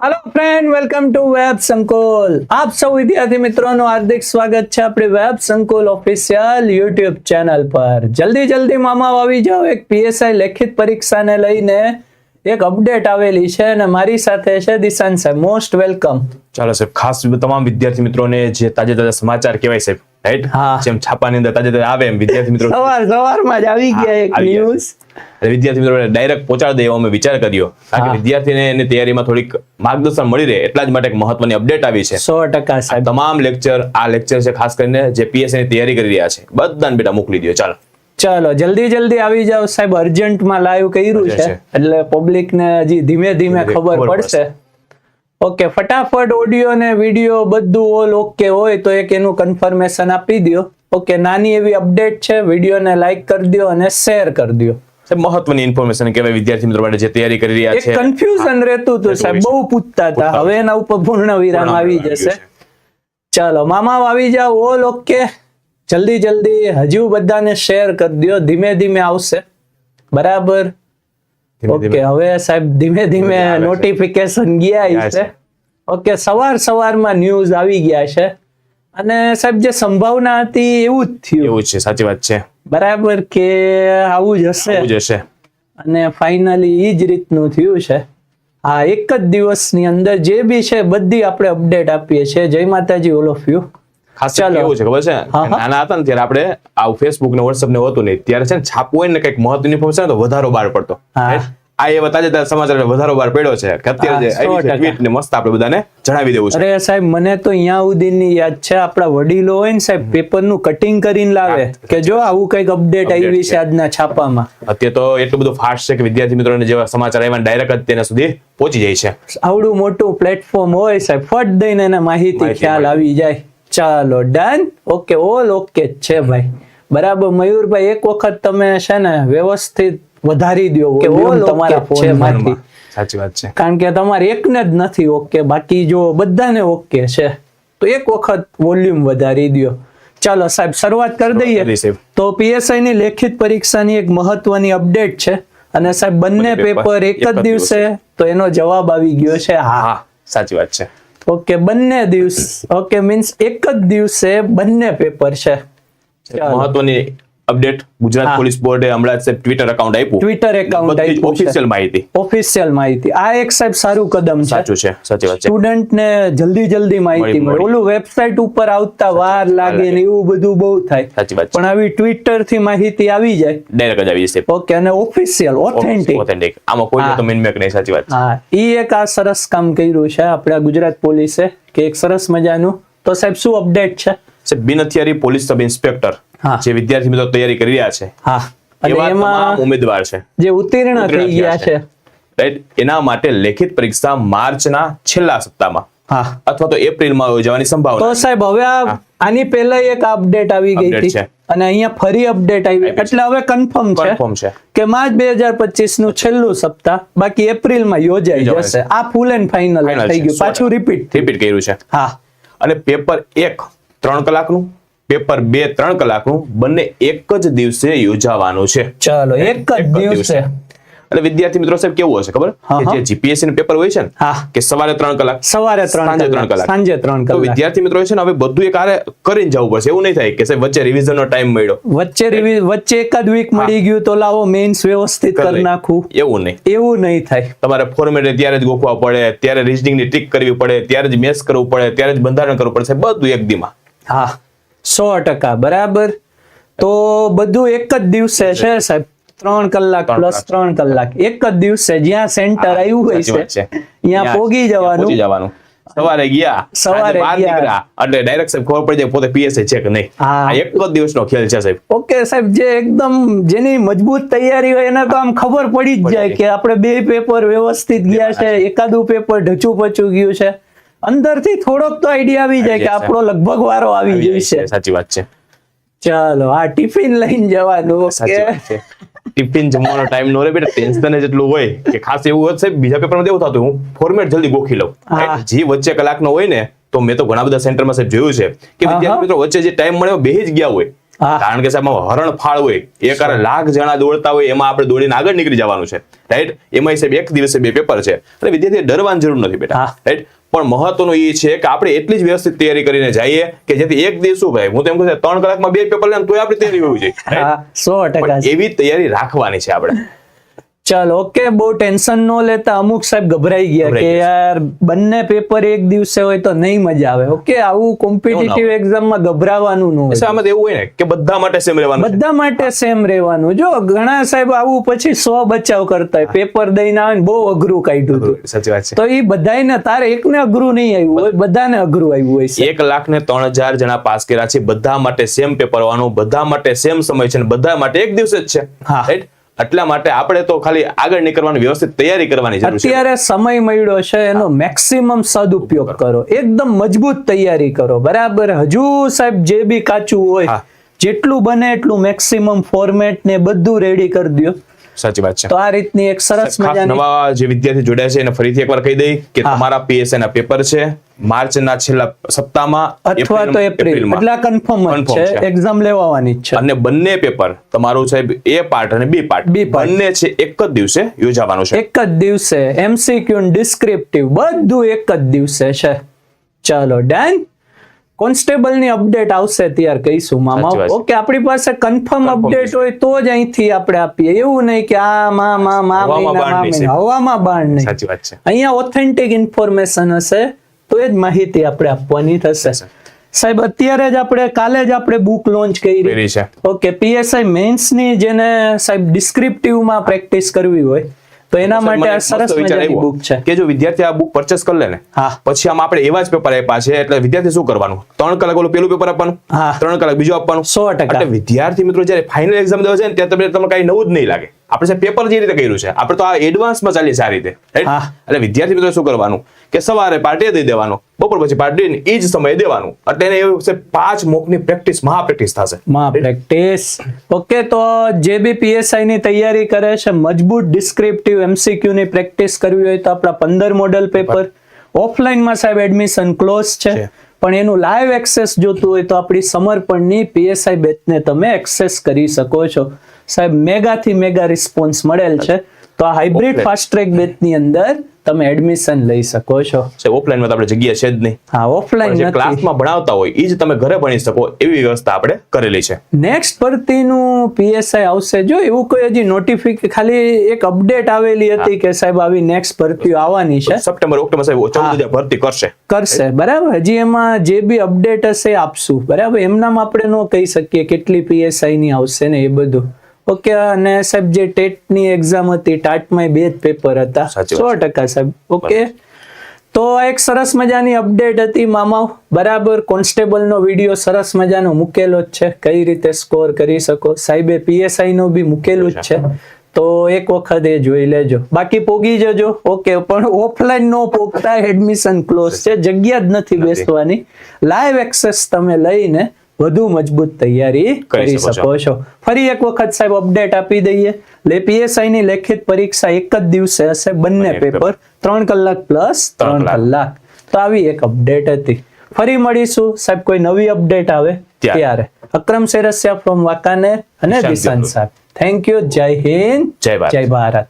Hello friend welcome to web Sankul આપ સૌ વિદ્યાર્થી મિત્રોનું હાર્દિક સ્વાગત છે આપણી વેબ સંકુલ ઓફિશિયલ યુટ્યુબ ચેનલ પર જલ્દી જલ્દી મામા આવી જાઓ એક પીએસઆઈ લેખિત પરીક્ષાને લઈને એક અપડેટ આવેલી છે અને મારી સાથે છે દિશાન સાહેબ મોસ્ટ વેલકમ ચાલો સાહેબ ખાસ તમામ વિદ્યાર્થી મિત્રોને જે તાજે તાજા સમાચાર કહેવાય સાહેબ રાઈટ. જેમ છાપાની અંદર તાજેતર આવે એમ વિદ્યાર્થી મિત્રો. સવાર સવારમાં જ આવી ગયા એક ન્યૂઝ એટલે વિદ્યાર્થી મિત્રોને ડાયરેક્ટ પહોંચાડી દે એવો અમે વિચાર કર્યો. કારણ કે વિદ્યાર્થીને એની તૈયારીમાં થોડીક માર્ગદર્શન મળી રહે એટલા જ માટે એક મહત્વની અપડેટ આવી છે. સો ટકા સાહેબ. તમામ લેક્ચર આ લેક્ચર છે ખાસ કરીને જે પીએસસીની તૈયારી કરી રહ્યા છે. બધાને બેટા મોકલી દો ચાલો. ચાલો જલ્દી જલ્દી આવી જાઓ સાહેબ. અર્જન્ટમાં લાઈવ કર્યું છે. એટલે પબ્લિક ને હજી ધીમે ધીમે ખબર પડશે. ઓકે ફટાફટ ઓડિયો ને વીડિયો બધું ઓલ ઓકે હોય તો એક એનું કન્ફર્મેશન આપી દો ઓકે નાની એવી અપડેટ છે વિડીયોને લાઈક કરી દો અને શેર કરી દો મહત્વની ઇન્ફોર્મેશન કહેવાય વિદ્યાર્થી મિત્રો માટે જે તૈયારી કરી રહ્યા છે. કન્ફ્યુઝન રહેતું હતું સાહેબ બહુ પૂછતા હતા. હવે એના ઉપર પૂર્ણ વિરામ આવી જશે. ચાલો મામા આવી જાઓ ઓલ ઓકે જલ્દી જલ્દી હજુ બધાને શેર કરી દો ધીમે ધીમે આવશે. બરાબર? ઓકે હવે સાહેબ ધીમે ધીમે નોટિફિકેશન ગયા છે. ઓકે સવાર સવારમાં ન્યૂઝ આવી ગયા છે. અને સાહેબ જે સંભાવના હતી એવું જ થયું. એવું છે સાચી વાત છે. બરાબર કે આવું જ હશે? આવું જ હશે. અને ફાઇનલી એ જ રીતનું થયું છે. આ એક જ દિવસની અંદર જે બી છે બધી આપણે અપડેટ આપીએ છીએ. જય માતાજી ઓલ ઓફ યુ ખાસ કેવું છે ખબર છે? હા, હા. નાના હતા ને ત્યારે આપણે આ ફેસબુક ને વોટ્સઅપ ને હોતું નહીં. ત્યારે છે ને છાપવું હોય ને કંઈક મહત્વની ઇન્ફોર્મેશન તો વધારો બહાર પડતો. આ એ તાજે તાજા સમાચાર વધારો બહાર પડ્યો છે. કે અત્યારે જે આવી છે 100%. ને મસ્ત આપણે બધાને જણાવી દેવું છે. અરે સાહેબ મને તો અહીંયા યાદ છે આપણા વડીલો હોય ને સાહેબ પેપરનું કટિંગ કરીને લાવે. કે જો આવું કંઈક અપડેટ આવી છે. આજના છાપામાં. અત્યારે તો એટલું બધું ફાસ્ટ છે કે વિદ્યાર્થી મિત્રોને જેવા સમાચાર આવ્યા ડાયરેક્ટ જ તેના સુધી પહોંચી જાય છે. આવડું મોટું પ્લેટફોર્મ હોય સાહેબ ફટ દઈને એને માહિતી ખ્યાલ આવી જાય. ચાલો ડન ઓકે ઓલ ઓકે છે ભાઈ. બરાબર મયુરભાઈ એક વખત તમે છે ને વ્યવસ્થિત વધારી દો કે ઓલ તમારા ફોનમાંથી સાચી વાત છે. કારણ કે તમારે એકને જ નથી ઓકે બાકી જો બધાને ઓકે છે તો એક વખત વોલ્યુમ વધારી દો ચાલો સાહેબ શરૂઆત કરી દઈએ. તો પીએસઆઈ ની લેખિત પરીક્ષાની એક મહત્વની અપડેટ છે. અને સાહેબ બંને પેપર એક જ દિવસે તો એનો જવાબ આવી ગયો છે હા સાચી વાત છે. ઓકે બંને દિવસ ઓકે મીન્સ એક જ દિવસે બંને પેપર છે. મહત્વની અપડેટ ગુજરાત પોલીસ બોર્ડે હમણાં સાહેબ ટ્વિટર એકાઉન્ટ આપ્યું. ટ્વિટર એકાઉન્ટ આપ્યું ઓફિશિયલ માહિતી. ઓફિશિયલ માહિતી. આ એક સાહેબ સારું કદમ છે. સાચું છે સાચી વાત છે. સ્ટુડન્ટ ને જલ્દી જલ્દી માહિતી મળે. ઓલું વેબસાઇટ ઉપર આવતા વાર લાગે ને એવું બધું બહુ થાય. સાચી વાત પણ આવી ટ્વિટરથી માહિતી આવી જાય. ડાયરેક્ટ જ આવી જશે. ઓકે અને ઓફિશિયલ ઓથેન્ટિક ઓથેન્ટિક આમાં કોઈ. તો મિનમેક નહીં સાચી વાત હા ઈ એક આ સરસ કામ કર્યું છે આપણા ગુજરાત પોલીસે કે એક સરસ મજાનું. તો સાહેબ શું અપડેટ છે? સાહેબ, બિન હથિયારી પોલીસ સબ ઇન્સ્પેક્ટર. જે વિદ્યાર્થી મિત્રો તૈયારી કરી રહ્યા છે એવા તમામ ઉમેદવાર છે. જે ઉત્તીર્ણ થઈ ગયા છે. રાઈટ એના માટે લેખિત પરીક્ષા માર્ચના છેલ્લા સપ્તાહમાં અથવા તો એપ્રિલમાં યોજવાની સંભાવના તો સાહેબ હવે આની પહેલા એક અપડેટ આવી ગઈ હતી. અને અહીંયા ફરી અપડેટ આવી. એટલે હવે કન્ફર્મ છે કન્ફર્મ છે. કે માર્ચ બે હજાર પચીસનું છેલ્લું સપ્તાહ બાકી એપ્રિલમાં યોજાઈ જશે. આ ફૂલ એન્ડ ફાઇનલ થઈ ગયું. પાછું. રિપીટ રિપીટ કર્યું છે. હા. અને પેપર એક ત્રણ કલાકનું પેપર બે ત્રણ કલાકનું બંને એક જ દિવસે યોજાવાનું છે. ચલો એક જ દિવસે. એટલે વિદ્યાર્થી મિત્રો સાહેબ કેવું હશે ખબર. જે જીપીએસસી નું પેપર હોય છે ને કે સવારે ત્રણ કલાક સવારે ત્રણ સાંજે ત્રણ કલાક સાંજે ત્રણ કલાક. વિદ્યાર્થી મિત્રો છે ને હવે બધું એક આરે કરીને જવું પડશે. એવું નહીં થાય કે સાહેબ વચ્ચે રિવિઝન નો ટાઈમ મળ્યો. વચ્ચે વચ્ચે એકાદ વીક મળી ગયું તો લાવો મેઇન્સ વ્યવસ્થિત કરી નાખું. એવું નહીં. એવું નહીં થાય. તમારે ફોર્મેટ ત્યારે જ ગોખવા પડે ત્યારે રીઝનિંગની ટ્રીક કરવી પડે ત્યારે જ મેસ કરવું પડે ત્યારે જ બંધારણ કરવું પડશે બધું એક દીમાં. હા. સો ટકા બરાબર? તો બધું એક જ દિવસે છે સાહેબ. ત્રણ કલાક પ્લસ ત્રણ કલાક. એક જ દિવસે જ્યાં સેન્ટર આવ્યું હોય છે. ત્યાં પોગી જવાનું. સવારે ગયા સવારે ગયા. એટલે ડાયરેક્ટ સાહેબ ખબર પડી જાય પોતે પીએસએ છે કે નહીં. આ એક જ દિવસનો ખેલ છે સાહેબ. ઓકે સાહેબ જે એકદમ જેની મજબૂત તૈયારી હોય એને તો આમ ખબર પડી જ જાય. કે આપણે બે પેપર વ્યવસ્થિત ગયા છે એકાદું પેપર ઢચું પચું ગયું છે. અંદરથી થોડોક તો આઈડિયા આવી જાય કે આપણો લગભગ વારો આવી ગયો જશે છે, સાચી વાત છે. ચાલો આ ટિફિન લઈને જવાનું ઓકે ટિફિન જમવાનો ટાઈમ નો રે બેટા ટેન્શન જેટલું હોય કે ખાસ એવું સાહેબ બીજા પેપરમાં એવું થતું હું ફોર્મેટ જલ્દી ગોખી લઉં. જે વચ્ચે કલાકનો હોય ને તો મેં તો ઘણા બધા સેન્ટરમાં સાહેબ જોયું છે કે. વિદ્યાર્થી મિત્રો વચ્ચે જે ટાઈમ મળે બેહી જ ગયા હોય. કારણ કે સાહેબ હરણ ફાળ હોય એક લાખ જણા દોડતા હોય એમાં આપણે દોડીને આગળ નીકળી જવાનું છે. રાઈટ એમાં સાહેબ એક દિવસે બે પેપર છે. એટલે વિદ્યાર્થી ડરવાની જરૂર નથી બેટા. રાઈટ પણ મહત્વનું એ છે કે આપણે એટલી જ વ્યવસ્થિત તૈયારી કરીને જઈએ કે જેથી એક દિવસ શું ભાઈ હું તો એમ કહું ત્રણ કલાકમાં બે પેપર લે તોય આપણી તૈયારી હોવી જોઈએ. એવી તૈયારી રાખવાની છે આપણે. ચાલો ઓકે બહુ ટેન્શન ન લેતા અમુક સાહેબ ગભરાઈ ગયા કે યાર બંને પેપર એક દિવસે હોય તો નહીં મજા આવે. ઓકે આવું કોમ્પિટિટિવ એક્ઝામમાં ગભરાવાનું ન હોય. આમાં એવું હોય ને કે બધા માટે સેમ રહેવાનું બધા માટે સેમ રહેવાનું. જો ઘણા સાહેબ આવું પછી સ્વ બચાવ કરતા હોય. પેપર દઈને આવે ને બહુ અઘરું કાઢ્યું હતું સાચી વાત છે. તો એ બધાને તારે એકને અઘરું નહીં આવ્યું હોય બધાને અઘરું આવ્યું હોય એક લાખ ને ત્રણ હજાર જણા પાસ કર્યા છે. બધા માટે સેમ પેપર આવવાનું બધા માટે સેમ સમય છે બધા માટે એક દિવસ જ છે. હા. Right? એટલા માટે આપણે તો ખાલી આગળ નીકળવાની વ્યવસ્થિત તૈયારી કરવાની છે. અત્યારે સમય મળ્યો છે એનો મેક્સિમમ સદુપયોગ કરો. એકદમ મજબૂત તૈયારી કરો. બરાબર? હજુ સાહેબ જે બી કાચું હોય જેટલું બને એટલું મેક્સિમમ ફોર્મેટ ને બધું રેડી કરી દો સાચી વાત છે. તો આ રીતની એક સરસ મજાની નવા જે વિદ્યાર્થી જોડ્યા છે એને ફરીથી એકવાર કહી દઈ કે તમારા પીએસઆઈ ના પેપર છે. માર્ચના છેલ્લા સપ્તાહમાં અથવા તો એપ્રિલ. એટલે કન્ફર્મ છે. છે. એક્ઝામ લેવાની છે. અને બંને પેપર તમારું સાહેબ એ પાર્ટ અને બી પાર્ટ બંને છે એક જ દિવસે યોજાવાનું છે. એક જ દિવસે. એમસીક્યુ ડિસ્ક્રિપ્ટિવ બધું એક જ દિવસે છે. ચાલો ડન કોન્સ્ટેબલની અપડેટ આવશે ત્યાર કહીશું મામા. ઓકે આપણી પાસે કન્ફર્મ અપડેટ હોય તો જ અહીંથી આપણે આપીએ. એવું નહીં કે આ મા મા મા હવામાં બાણ નહીં હવામાં બાણ સાચી વાત છે. અહીંયા ઓથેન્ટિક ઇન્ફોર્મેશન હશે તો એ જ માહિતી આપણે આપવાની થશે. સાહેબ અત્યારે જ આપણે કાલે જ આપણે બુક લોન્ચ કરી. છે. ઓકે પીએસઆઈ મેન્સની જેને સાહેબ ડિસ્ક્રિપ્ટિવમાં પ્રેક્ટિસ કરવી હોય તો એના માટે આ સરસ મજાની બુક છે કે જો વિદ્યાર્થી આ બુક પરચેસ કરી લે ને હા. પછી આમ આપણે એવા જ પેપર આપ્યા છે એટલે વિદ્યાર્થી શું કરવાનું ત્રણ કલાક ઓલું પેલું પેપર આપવાનું હા. ત્રણ કલાક બીજું આપવાનું સો ટકા. એટલે વિદ્યાર્થી મિત્રો જ્યારે ફાઇનલ એક્ઝામ દેવા છે ને ત્યારે તમને તમને કઈ નવું જ નહીં લાગે આપણે સાહેબ પેપર જે રીતે કર્યું છે આપણે તો આ એડવાન્સમાં ચાલીએ છે આ રીતે એટલે વિદ્યાર્થી મિત્રો શું કરવાનું? કે સવારે પાર્ટી દઈ દેવાનો બપોર પછી પાર્ટી એ જ સમયે દેવાનું. એટલે એને એવું છે પાંચ મોકની પ્રેક્ટિસ મહા પ્રેક્ટિસ થશે. મહા પ્રેક્ટિસ ઓકે તો જે બી પીએસઆઈ ની તૈયારી કરે છે મજબૂત ડિસ્ક્રિપ્ટિવ એમસીક્યુ ની પ્રેક્ટિસ કરવી હોય તો આપણા પંદર મોડલ પેપર ઓફલાઈનમાં સાહેબ એડમિશન ક્લોઝ છે. છે. પણ એનું લાઈવ એક્સેસ જોતું હોય તો આપણી સમર્પણની પીએસઆઈ બેચને તમે એક્સેસ કરી શકો છો. સાહેબ મેગાથી મેગા રિસ્પોન્સ મળેલ છે. તો આ હાઇબ્રિડ. ફાસ્ટ ટ્રેક બેચની અંદર તમે એડમિશન લઈ શકો છો. સાહેબ ઓફલાઈનમાં તો આપણે જગ્યા છે જ નહીં. હા ઓફલાઈન જે ક્લાસમાં ભણાવતા હોય એ જ તમે ઘરે ભણી શકો એવી વ્યવસ્થા આપણે કરેલી છે. નેક્સ્ટ ભરતીનું પીએસઆઈ આવશે. જો એવું કોઈ હજી નોટિફિક ખાલી એક અપડેટ આવેલી હતી કે સાહેબ આવી નેક્સ્ટ ભરતીઓ આવવાની છે. સપ્ટેમ્બર ઓક્ટોબર સાહેબ ચૌદ હજાર ભરતી કરશે. કરશે. બરાબર? હજી એમાં જે બી અપડેટ હશે આપશું. બરાબર? એમનામાં આપણે ન કહી શકીએ કેટલી પીએસઆઈ ની આવશે ને એ બધું. ઓકે અને સાહેબ જે ટેટની એક્ઝામ હતી ટાટમાં બે જ પેપર હતા. સો ટકા સાહેબ. ઓકે? તો એક સરસ મજાની અપડેટ હતી મામા બરાબર કોન્સ્ટેબલ નો વીડિયો સરસ મજાનો મૂકેલો જ છે. કઈ રીતે સ્કોર કરી શકો? સાહેબે પીએસઆઈ નો બી મૂકેલું જ છે. તો એક વખત એ જોઈ લેજો. બાકી પોગી જજો. ઓકે પણ ઓફલાઈન નો પોગતા એડમિશન ક્લોઝ છે. જગ્યા જ નથી બેસવાની. લાઈવ એક્સેસ તમે લઈને વધુ મજબૂત તૈયારી કરી શકો છો. ફરી એક વખત સાહેબ અપડેટ આપી દઈએ. એટલે પીએસઆઈ ની લેખિત પરીક્ષા એક જ દિવસે હશે બંને પેપર ત્રણ કલાક પ્લસ ત્રણ કલાક. તો આવી એક અપડેટ હતી. ફરી મળીશું. સાહેબ કોઈ નવી અપડેટ આવે ત્યારે. અક્રમ સેરસિયા ફ્રોમ વાંકાનેર અને દિશાંત સાહેબ. થેન્ક યુ જય હિન્દ. જય ભારત.